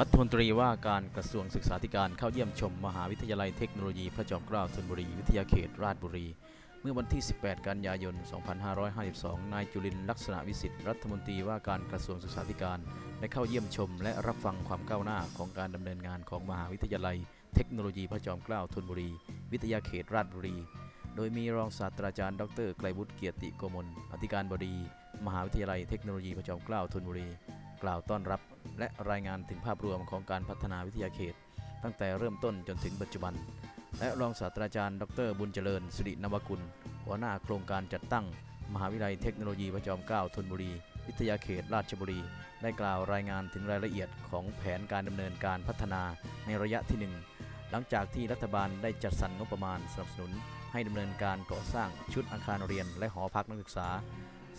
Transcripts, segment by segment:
รัฐมนตรีว่าการกระทรวงศึกษาธิการเข้าเยี่ยมชม มหาวิทยาลัยเทคโนโลยีพระจอมเกล้าธนบุรี วิทยาเขตราชบุรี เมื่อวันที่ 18 กันยายน 2552 นายจุลินลักษณะวิสิทธิ์ รัฐมนตรีว่าการกระทรวงศึกษาธิการ ได้เข้าเยี่ยมชม และรับฟังความก้าวหน้าของการดำเนินงานของมหาวิทยาลัย เทคโนโลยีพระจอมเกล้าธนบุรี วิทยาเขตราชบุรี โดยมีรองศาสตราจารย์ ดรไกรวุฒิเกียรติโกมลอธิการบดี มหาวิทยาลัยเทคโนโลยีพระจอมเกล้าธนบุรี กล่าวต้อนรับ และรายงานถึงภาพรวมของการพัฒนาวิทยาเขต ตั้งแต่เริ่มต้นจนถึงปัจจุบัน และรองศาสตราจารย์ ดรบุญเจริญสิรินวกุล หัวหน้าโครงการจัดตั้ง มหาวิทยาลัยเทคโนโลยีพระจอมเกล้าธนบุรี วิทยาเขตราชบุรี ได้กล่าวรายงานถึงรายละเอียดของแผนการดำเนินการพัฒนาในระยะที่หนึ่งหลังจากที่รัฐบาลได้จัดสรรงบประมาณสนับสนุน ให้ดำเนินการก่อสร้างชุดอาคารเรียนและหอพักนักศึกษา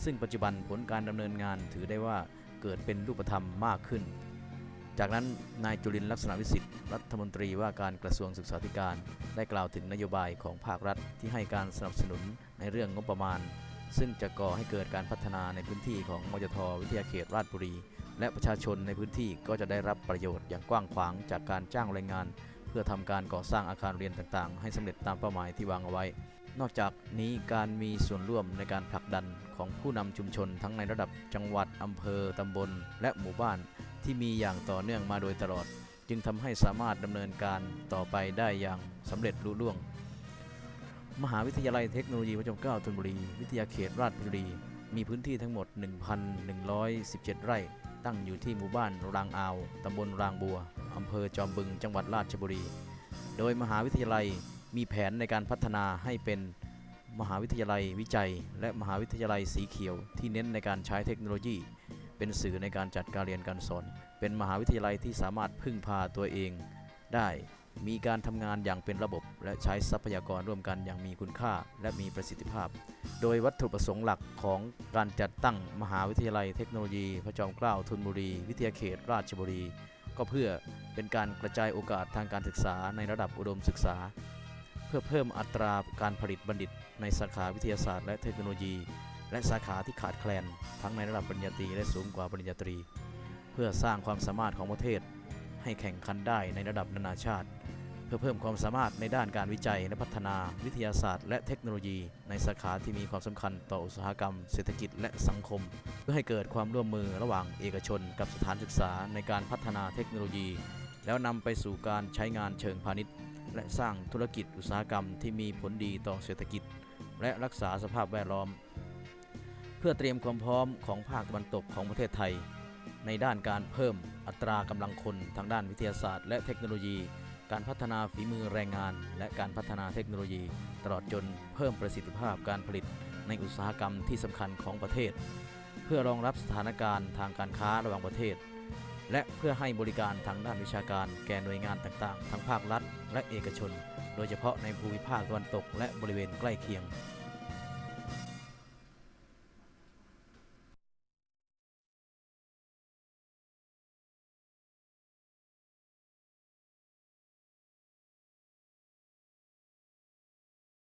ซึ่งปัจจุบันผลการดำเนินงานถือได้ว่า เกิดเป็นรูปธรรมมากขึ้น จากนั้นนายจุลินลักษณะวิสิทธิ์รัฐมนตรีว่าการกระทรวงศึกษาธิการ ได้กล่าวถึงนโยบายของภาครัฐที่ให้การสนับสนุนในเรื่องงบประมาณ ซึ่งจะก่อให้เกิดการพัฒนาในพื้นที่ของมจทวิทยาเขตราชบุรี และประชาชนในพื้นที่ก็จะได้รับประโยชน์อย่างกว้างขวางจากการจ้างแรงงาน เพื่อทำการก่อสร้างอาคารเรียนต่างๆ ให้สำเร็จตามเป้าหมายที่วางเอาไว้ นอกจากนี้การมีส่วนร่วมในการผลักดันของผู้นำชุมชนทั้งในระดับจังหวัดอำเภอตำบล และหมู่บ้านที่มีอย่างต่อเนื่องมาโดยตลอด จึงทำให้สามารถดำเนินการต่อไปได้อย่างสำเร็จลุล่วง มหาวิทยาลัยเทคโนโลยีพระจอมเกล้าธนบุรี วิทยาเขตราชบุรี มีพื้นที่ทั้งหมด 1,117 ไร่ ตั้งอยู่ที่หมู่บ้านรางอาวตำบลรางบัวอำเภอจอมบึงจังหวัดราชบุรี โดยมหาวิทยาลัย มีแผนในการพัฒนาให้เป็นมหาวิทยาลัยวิจัย และมหาวิทยาลัยสีเขียว ที่เน้นในการใช้เทคโนโลยี เป็นสื่อในการจัดการเรียนการสอน เป็นมหาวิทยาลัยที่สามารถพึ่งพาตัวเอง ได้มีการทำงานอย่างเป็นระบบ และใช้ทรัพยากรร่วมกันอย่างมีคุณค่า และมีประสิทธิภาพ โดยวัตถุประสงค์หลักของการจัดตั้งมหาวิทยาลัยเทคโนโลยี พระจอมเกล้าธนบุรี วิทยาเขตราชบุรี ก็เพื่อเป็นการกระจายโอกาสทางการศึกษาในระดับอุดมศึกษา พื่อเพิ่มอัตราการผลิตบัณฑิต ในสาขาวิทยาศาสตร์และเทคโนโลยี และสาขาที่ขาดแคลน ทั้งในระดับปริญญาตรีและสูงกว่าปริญญาตรี เพื่อสร้างความสามารถของประเทศ ให้แข่งขันได้ในระดับนานาชาติ เพื่อเพิ่มความสามารถในด้านการวิจัยและพัฒนาวิทยาศาสตร์ และเทคโนโลยี ในสาขาที่มีความสำคัญต่ออุตสาหกรรม เศรษฐกิจและสังคม เพื่อให้เกิดความร่วมมือระหว่างเอกชน กับสถานศึกษาในการพัฒนาเทคโนโลยี แล้วนำไปสู่การใช้งานเชิงพาณิชย์ และสร้างธุรกิจอุตสาหกรรมที่มีผลดีต่อเศรษฐกิจ และรักษาสภาพแวดล้อม เพื่อเตรียมความพร้อมของภาคตะวันตกของประเทศไทย ในด้านการเพิ่มอัตรากำลังคนทางด้านวิทยาศาสตร์และเทคโนโลยี การพัฒนาฝีมือแรงงาน และการพัฒนาเทคโนโลยี ตลอดจนเพิ่มประสิทธิภาพการผลิตในอุตสาหกรรมที่สำคัญของประเทศ เพื่อรองรับสถานการณ์ทางการค้าระหว่างประเทศ และเพื่อให้บริการทางด้านวิชาการแก่หน่วยงานต่างๆ ทั้งภาครัฐ และเอกชน โดยเฉพาะในภูมิภาคตะวันตกและบริเวณใกล้เคียง